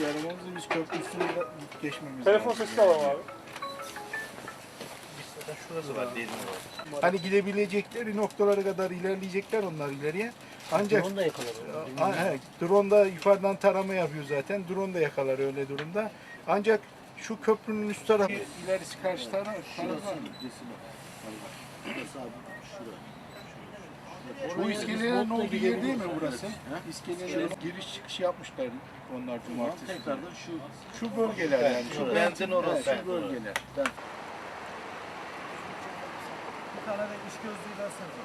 yaramamızı biz köprü üstüne de geçmemiz Telefon lazım. sesi alalım abi. Şurası var derin var. Hani gidebilecekleri noktalara kadar ilerleyecekler onlar ileriye. Ancak Onu da yakalar. He, drone da yukarıdan tarama yapıyor zaten. Drone da yakalar öyle durumda. Ancak şu köprünün üst tarafı ilerisi karşı taraf, taraf var mı? Bu iskelelerin olduğu yer değil mi burası? İskelelerin giriş çıkış yapmışlar onlar cumartesi. Tekrardan şu Şu bölgeler yani. Şu Benzin orası. Şu bölgeler. bir tane de iş gözlüğü versenize.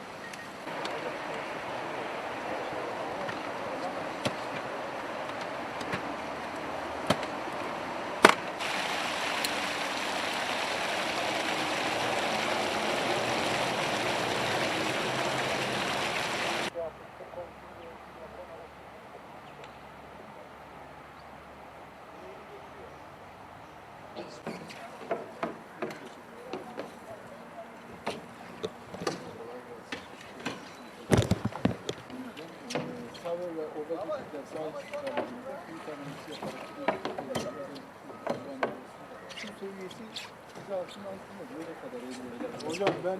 Hocam ben